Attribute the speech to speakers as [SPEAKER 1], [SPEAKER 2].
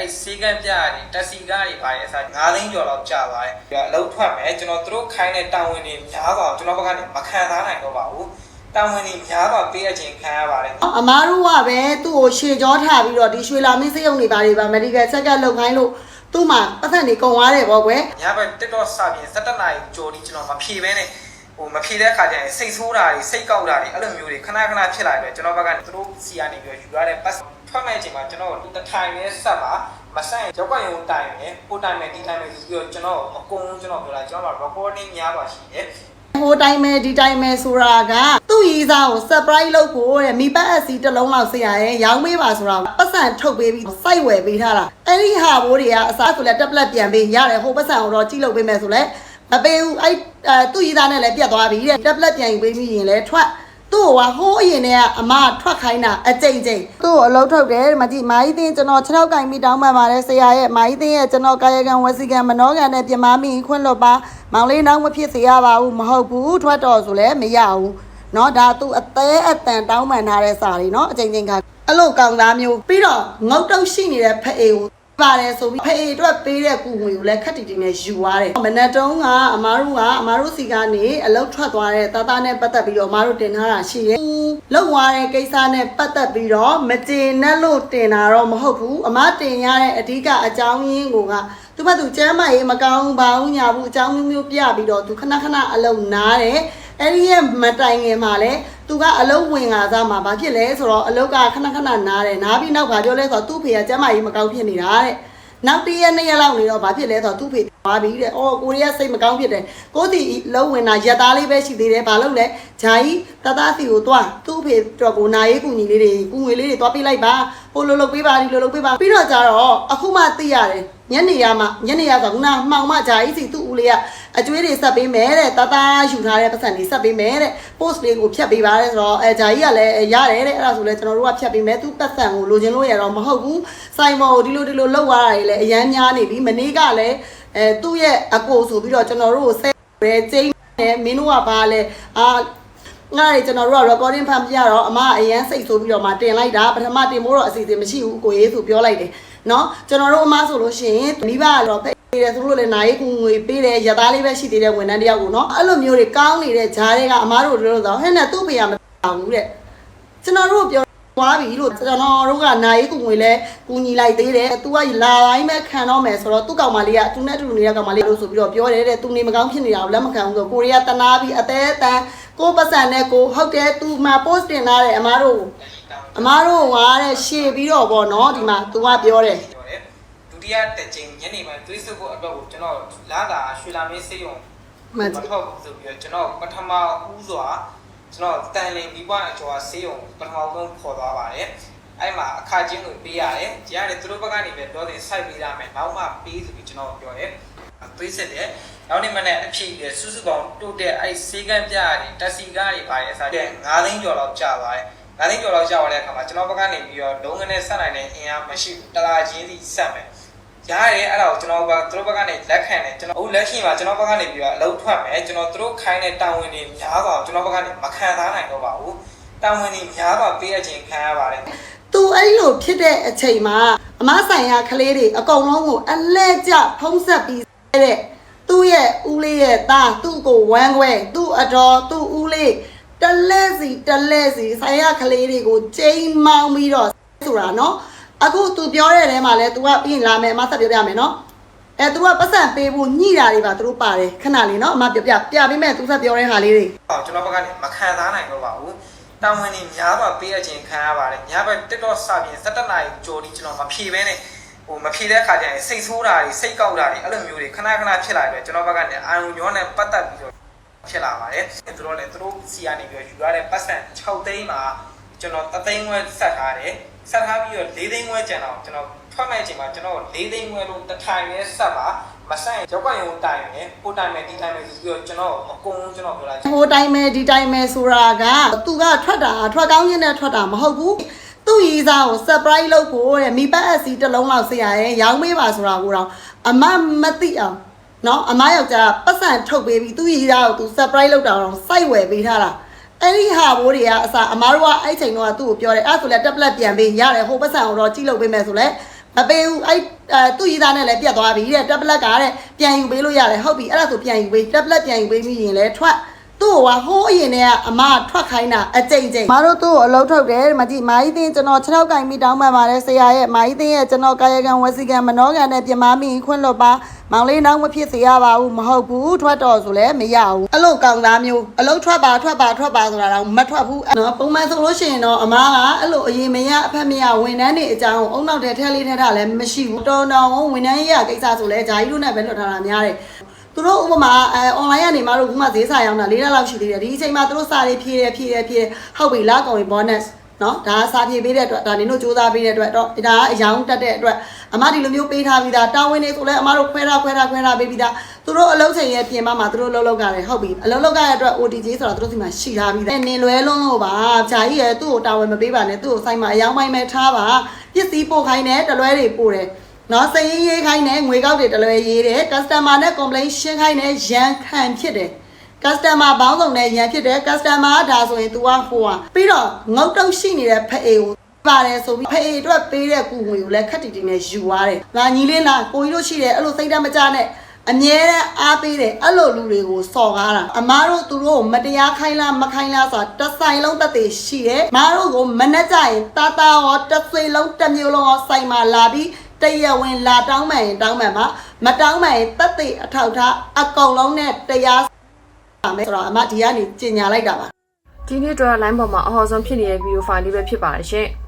[SPEAKER 1] အဲ့စီကံပြရတယ်တက်စီကားတွေပါတယ်အစား9သိန်းကျော်လောက်ကြာပါတယ်ပြီးတော့အလုပ်ထွက်မယ်ကျွန်တော်တို့ခိုင်းတဲ့တာဝန်တွေများစွာကျွန်တော်ဘက်ကနေမခံစားနိုင်တော့ပါဘူးတာဝန်တွေများစွာပေးအပ်ခြင်းခံရပါတယ်
[SPEAKER 2] အမားတို့ကပဲသူ့ကိုရှေကြောထားပြီးတော့ဒီရွှေလာမင်းစိတ်ုံနေပါလေပါ medical check up လုပ်ခိုင်းလို့သူ့မှာပတ်သက်နေကုန်သွားတယ်ပေါ့ကွယ်
[SPEAKER 1] ညဘက်တက်တော့စပြင်17နာရီကြော်ဒီကျွန်တော်မဖြေဘဲနဲ့ဟိုမဖြေတဲ့အခါကျရင်စိတ်ဆိုးတာတွေစိတ်ကောက်တာတွေအဲ့လိုမျိုးတွေခဏခဏဖြစ်လာတယ်ကျွန်တော်ဘက်ကနေသူတို့စီကနေပြီးယူရတဲ့ပတ် ထွက်မဲ့အချိန်မှာကျွန်တော်တထိုင်နဲ့ဆက်မှာမဆိုင်ရောက်ကရုံတိုင်နဲ့ပိုတိုင်နဲ့ဒီတိုင်နဲ့ပြီးတော့ကျွန်တော်အကုန်လုံးကျွန်တော်ပြောလာကျွန်တော်က recording များပါရှိတယ်
[SPEAKER 2] ဟိုတိုင်းမဲဒီတိုင်းမဲဆိုတာကသူ့ရေးစားကို surprise လုပ်ဖို့တဲ့မိပတ်အစီတစ်လုံးလောက်ဆရာရဲ့ရောင်းမေးပါဆိုတာပတ်စံထုတ်ပေးပြီးစိုက်ဝယ်ပေးထားတာအဲ့ဒီဟာဘိုးတွေကအစားဆိုလဲတက်ပလက်ပြန်ပေးရတယ်ဟိုပတ်စံကိုတော့ကြည့်လုပ်ပေးမယ်ဆိုလဲမပေးဘူးအဲ့အဲသူ့ရေးသားနဲ့လည်းပြတ်သွားပြီတဲ့တက်ပလက်ပြန်ယူပေးပြီးရင်လဲထွက် သူ့ဟိုဟိုးအရင်တည်းကအမထွက်ခိုင်းတာအကြိမ်ကြိမ်သူ့ကိုအလုံးထုတ်တယ်မကြည့်မာကြီးတင်းကျွန်တော်6ထောက်ကင်ပြီးတောင်းပန်ပါတယ်ဆရာရဲ့မာကြီးတင်းရဲ့ကျွန်တော်ကာယကံဝစီကံမနောကံနဲ့ပြမမီခွင့်လွတ်ပါမောင်လေးနောက်မဖြစ်စေရပါဘူးမဟုတ်ဘူးထွက်တော်ဆိုလဲမရဘူးเนาะဒါသူအသေးအတန်တောင်းပန်ထားတဲ့စာတွေเนาะအကြိမ်ကြိမ်ခါအဲ့လိုကောင်သားမျိုးပြီးတော့ငုတ်တုတ်ရှိနေတဲ့ဖအေကို ပါတယ်ဆိုပြီးဖအေအတွက်ပေးတဲ့ကူငွေကိုလည်းခက်တီတီနဲ့ယူသွားတယ်မနက်တုန်းကအမားတို့ကအမားတို့စီကနေအလုတ်ထွက်သွားတဲ့သားသားနဲ့ပတ်သက်ပြီးတော့အမားတို့တင်ထားတာရှိတယ်လောက်သွားတဲ့ကိစ္စနဲ့ပတ်သက်ပြီးတော့မကျေနပ်လို့တင်တာတော့မဟုတ်ဘူးအမတင်ရတဲ့အဓိကအကြောင်းရင်းကိုကသူ့ဘက်သူကျမ်းမာရေးမကောင်းဘူးဘာဘူးညာဘူးအကြောင်းမျိုးမျိုးပြပြီးတော့သူခဏခဏအလုံနားတယ်အဲ့ဒီရဲ့မတိုင်ခင်မှာလဲ သူကအလုံးဝင်လာသားမှာဘာဖြစ်လဲဆိုတော့အလုတ်ကခဏခဏနားတယ်နားပြီးနောက်ဘာပြောလဲဆိုတော့သူ့ဖေကကျမ်းမာရေးမကောင်းဖြစ်နေတာတဲ့နောက်တည့်ရက်နှစ်ရက်လောက်နေတော့ဘာဖြစ်လဲဆိုတော့သူ့ဖေသွားပြီတဲ့အော်ကိုရီးယားစိတ်မကောင်းဖြစ်တယ်ကိုတီလုံးဝင်တာရက်သားလေးပဲရှိသေးတယ်ဘာလို့လဲဂျာကြီးတသားစီကိုသွားသူ့ဖေတော့ကိုနာရေးကူညီလေးတွေကူငွေလေးတွေသွားပေးလိုက်ပါဟိုလိုလိုပေးပါဒီလိုလိုပေးပါပြီးတော့ကြတော့အခုမှသိရတယ် ညနေရမှညနေရဆိုခုနမှောင်မဂျာကြီးစီသူ့ဦးလေးကအကျွေးတွေဆက်ပေးမယ်တဲ့တသားယူထားတဲ့ပတ်စံတွေဆက်ပေးမယ်တဲ့ post လေးကိုဖြတ်ပေးပါတဲ့ဆိုတော့အဲဂျာကြီးကလည်းရတယ်တဲ့အဲ့ဒါဆိုလဲကျွန်တော်တို့ကဖြတ်ပေးမယ်သူ့ပတ်စံကိုလိုချင်လို့ရတော့မဟုတ်ဘူးစိုင်မော်ကိုဒီလိုဒီလိုလောက်ရတာတွေလည်းအရန်များနေပြီမနေ့ကလည်းအဲသူ့ရဲ့အကိုဆိုပြီးတော့ကျွန်တော်တို့ကိုဆဲတယ်ကျင်းတယ်မင်းတို့ကဘာလဲအာငါ့ရေကျွန်တော်တို့က recording ဖတ်ပြရတော့အမအရန်စိတ်ဆိုးပြီးတော့မှတင်လိုက်တာပထမတင်ဖို့တော့အစီအစဉ်မရှိဘူးကိုရေးဆိုပြောလိုက်တယ် เนาะကျွန်တော်တို့အမဆိုလို့ရှိရင်မိဘကတော့ဖိတ်တယ်သူတို့လည်းနိုင်ကူငွေပေးတယ်ရသားလေးပဲရှိသေးတယ်ဝန်ထမ်းတယောက်ကိုเนาะအဲ့လိုမျိုးတွေကောင်းနေတဲ့ဂျားတွေကအမတို့တို့တော့ဟဲ့နဲ့သူ့ဖေရမတောင်းဘူးတဲ့ကျွန်တော်တို့ပြောသွားပြီလို့ကျွန်တော်တို့ကနိုင်ကူငွေလဲကူညီလိုက်သေးတယ်။ तू ကလာတိုင်းပဲခံတော့မယ်ဆိုတော့သူ့ကောင်မလေးကသူနဲ့တူနေတဲ့ကောင်မလေးလို့ဆိုပြီးတော့ပြောတယ်တဲ့။ तू နေမကောင်းဖြစ်နေတာကိုလက်မခံဘူးဆိုကိုရီးယားတနာပြီးအသေးအတန်ကိုပတ်စံနဲ့ကိုဟုတ်တယ် तू မှာ post တင်ထားတယ်အမားတို့ အမားတို့ကတဲ့ရှေ့ပြီးတော့ဗောနော်ဒီမှာ तू ကပြောတယ်
[SPEAKER 1] ပြောတယ်ဒုတိယတစ်ကြိမ်ညနေပိုင်းသွေးစုပ်ဖို့အတွက်ကိုကျွန်တော်လာတာရွှေလာမင်းစေးရုံ
[SPEAKER 2] မှ
[SPEAKER 1] မ
[SPEAKER 2] န်
[SPEAKER 1] ထောက်ဘူးဆိုပြီးတော့ကျွန်တော်ပထမဦးစွာကျွန်တော်တန်လင်ပြီးပွားအကျော်ဆေးရုံပထမဆုံးခေါ်သွားပါတယ်အဲ့မှာအခါချင်းကိုပေးရတယ်။ကြားရတယ်သူတို့ဘက်ကနေပဲပြောတယ်စိုက်ပေးရမယ်။နောက်မှပေးဆိုပြီးကျွန်တော်ပြောတယ်။သွေးစစ်တယ်။နောက်နေ့မနေ့အဖြစ်တယ်စုစုပေါင်းတိုးတဲ့အဲ့ဆေးကန်းပြရတယ်တက်စီကားတွေပါတယ်အစားတဲ့9သိန်းကျော်လောက်ကြာပါတယ်။ 9သိန်းကျော်လောက်ကြာသွားတဲ့အခါမှာကျွန်တော်ဘက်ကနေပြီးတော့လုံးငနဲ့ဆက်နိုင်တဲ့အင်အားမရှိဘူး။တလာချင်းစီဆက်မယ်။ရားရဲအဲ့ဒါကိုကျွန်တော်ဘက်သူတို့ဘက်ကနေလက်ခံတယ်ကျွန်တော်အခုလက်ရှိမှာကျွန်တော်ဘက်ကနေပြီးတော့အလုပ်ထွက်မယ်ကျွန်တော်သူတို့ခိုင်းတဲ့တာဝန်တွေများစွာကျွန်တော်ဘက်ကနေမခံစားနိုင်တော့ပါဘူးတာဝန်တွေများစွာပေးအပ်ခြင်းခံရပါတယ်
[SPEAKER 2] သူအဲ့လိုဖြစ်တဲ့အချိန်မှာအမဆိုင်ရာကလေးတွေအကုန်လုံးကိုအလဲကျဖုံးဆက်ပြီးတဲ့သူ့ရဲ့ဦးလေးရဲ့သားသူ့ကိုဝမ်းခွဲသူ့အတော်သူ့ဦးလေး တလဲစီတလဲစီဆိုင်ရာကလေးတွေကိုချိန်မောင်းပြီးတော့ဆိုတာနော်အခု तू ပြောတဲ့ထဲမှာလဲ तू ကပြီးရင်လာမယ်အမဆက်ပြောပြမယ်နော်အဲ तू ကပတ်စံပေးဖို့ညှိတာတွေပါသူတို့ပါတယ်ခဏလေးနော်အမပြောပြပြပေးမယ် तू ဆက်ပြောတဲ့ဟာလေးတွေ
[SPEAKER 1] ဟောကျွန်တော်ဘက်ကနေမခံစားနိုင်တော့ပါဘူးတာဝန်တွေများစွာပေးအပ်ခြင်းခံရပါတယ်ညဘက်တက်တော့စပြင်17နာရီကြော်ဒီကျွန်တော်မဖြေဘဲနဲ့ဟိုမဖြေတဲ့အခါကျရင်စိတ်ဆိုးတာတွေစိတ်ကောက်တာတွေအဲ့လိုမျိုးတွေခဏခဏဖြစ်လာတယ်ကျွန်တော်ဘက်ကနေအာရုံညောနဲ့ပတ်သက်ပြီးတော့ ဖြစ်လာပါတယ်။သူတို့လည်းသူတို့စီကနေပြီးယူရတဲ့ပတ်စံ6သိန်းမှာကျွန်တော်3သိန်းခွဲဆက်ထားတယ်။ဆက်ထားပြီးတော့4သိန်းခွဲကျန်တော့ကျွန်တော်ထွက်မဲ့အချိန်မှာကျွန်တော်4သိန်းခွဲလို့တစ်ထိုင်ရဲဆက်ပါမဆိုင်ရောက်ကရုံတိုင်ရယ်ပိုတိုင်မယ်ဒီတိုင်မယ်ဆိုပြီးတော့ကျွန်တော်အကုန်လုံးကျွန်တော်ပြောလိုက်
[SPEAKER 2] ဟိုတိုင်းမဲဒီတိုင်းမဲဆိုတာကသူကထွက်တာထွက်ကောင်းချင်းနဲ့ထွက်တာမဟုတ်ဘူးသူ့ရေးစားကို surprise လုပ်ဖို့တဲ့မိပတ်အစီတစ်လုံးလောက်ဆရာရဲ့ရောင်းမေးပါဆိုတာကိုတော့အမမသိအောင် နော်အမယောက်ျားပတ်စံထုတ်ပေးပြီးသူ့ရီးသားကိုသူ surprise လုပ်တာတော့စိုက်ဝယ်ပေးထားတာအဲ့ဒီဟာဘိုးတွေကအစားအမားတို့ကအဲ့ချိန်တော့သူ့ကိုပြောတယ်အဲ့ဆိုလဲတက်ပလက်ပြန်ပေးရတယ်ဟိုပတ်စံကိုတော့ကြီးလုပ်ပေးမယ်ဆိုလဲမပေးဘူးအဲ့သူ့ရီးသားနဲ့လည်းပြတ်သွားပြီတဲ့တက်ပလက်ကတဲ့ပြန်ယူပေးလို့ရတယ်ဟုတ်ပြီအဲ့ဒါဆိုပြန်ယူပေးတက်ပလက်ပြန်ယူပေးမိရင်လည်းထွက် သူ့ဟိုဟိုးအရင်တည်းကအမထွက်ခိုင်းတာအကြိမ်ကြိမ်မတို့သူ့ကိုအလုံးထုတ်တယ်မကြည့်မာကြီးတင်းကျွန်တော်6နောက်ကင်မိတောင်းပန်ပါတယ်ဆရာရဲ့မာကြီးတင်းရဲ့ကျွန်တော်ကာယကံဝစီကံမနောကံနဲ့ပြမမီခွင့်လွတ်ပါမောင်လေးနောက်မဖြစ်စေရပါဘူးမဟုတ်ဘူးထွက်တော့ဆိုလည်းမရဘူးအဲ့လိုကောင်သားမျိုးအလုံးထွက်ပါထွက်ပါထွက်ပါဆိုတာတော့မထွက်ဘူးနော်ပုံမှန်ဆိုလို့ရှိရင်တော့အမားကအဲ့လိုအရင်မရအဖက်မရဝန်ထမ်းတွေအကြောင်းအုံနောက်တဲ့ထဲလေးထဲထားလည်းမရှိဘူးတော်တော်ဝန်ထမ်းရေးရကိစ္စဆိုလဲဂျာကြီးတို့နဲ့ပဲလွတ်ထားတာများတယ် သူတို့ဥပမာအဲ online ကနေမှတို့ခုမှဈေးစာရောင်းတာ၄လလောက်ရှိသေးတယ်ဒီအချိန်မှာသူတို့စာတွေဖြည့်တယ်ဖြည့်တယ်ဖြည့်တယ်ဟုတ်ပြီလားကောင်ရင် bonus နော်ဒါကစာဖြည့်ပေးတဲ့အတွက်ဒါနင်တို့စူးစမ်းပေးတဲ့အတွက်တော့ဒါကအယောင်တက်တဲ့အတွက်အမဒီလိုမျိုးပေးထားပြီးသားတာဝန်နေဆိုလဲအမတို့ခွဲထားခွဲထားခွဲထားပေးပြီးသားသူတို့အလုပ်ချိန်ရဲ့ပြင်ပမှာသူတို့လှုပ်လှုပ်ကြတယ်ဟုတ်ပြီအလုပ်လုပ်ကြတဲ့အတွက် OTJ ဆိုတာသူတို့စီမှာရှိထားပြီးသားနင်လွဲလုံးလို့ပါဂျာကြီးရဲ့သူ့ကိုတာဝန်မပေးပါနဲ့သူ့ကိုစိုက်မှာအယောင်ပိုင်းပဲထားပါပစ္စည်းပို့ခိုင်းတယ်တလွဲတွေပို့တယ် နော်စရင်ရေးခိုင်းတယ်ငွေကောက်တွေတလွယ်ရေးတယ် customer နဲ့ complaint ရှင်းခိုင်းတယ်ရန်ခံဖြစ်တယ် customer ဘောင်းဆောင်နဲ့ရန်ဖြစ်တယ် customer ကဒါဆိုရင် तू ကဟိုဟာပြီးတော့ငုတ်တုတ်ရှိနေတဲ့ဖအေကိုပါတယ်ဆိုပြီးဖအေအတွက်ပေးတဲ့ကူငွေကိုလည်းခက်တီတီနဲ့ယူသွားတယ်။ငါညီလေးလားကိုကြီးတို့ရှိတယ်အဲ့လိုစိတ်ဓာတ်မကြနဲ့အမြဲတမ်းအားပေးတယ်အဲ့လိုလူတွေကိုစော်ကားတာအမားတို့သူတို့ကိုမတရားခိုင်းလားမခိုင်းလားဆိုတာတစ်ဆိုင်လုံးတက်သေးရှိတယ်မားတို့ကိုမနှက်ကြရင်တာတာရောတစ်စိလုံးတစ်မျိုးလုံးရောစိုက်မှာလာပြီး တရဝင်လာတောင်းမှန်ရင်တောင်းမှန်ပါမတောင်းမှန်ရင်တက်သေးအထောက်ထားအကုန်လုံးနဲ့တရားပါမယ်ဆိုတော့အမဒီကနေကြင်ညာလိုက်တာပါ
[SPEAKER 3] ဒီနေ့တော့ line ပေါ်မှာအဟော်ဆုံးဖြစ်နေတဲ့ video file လေးပဲဖြစ်ပါတယ်ရှင်။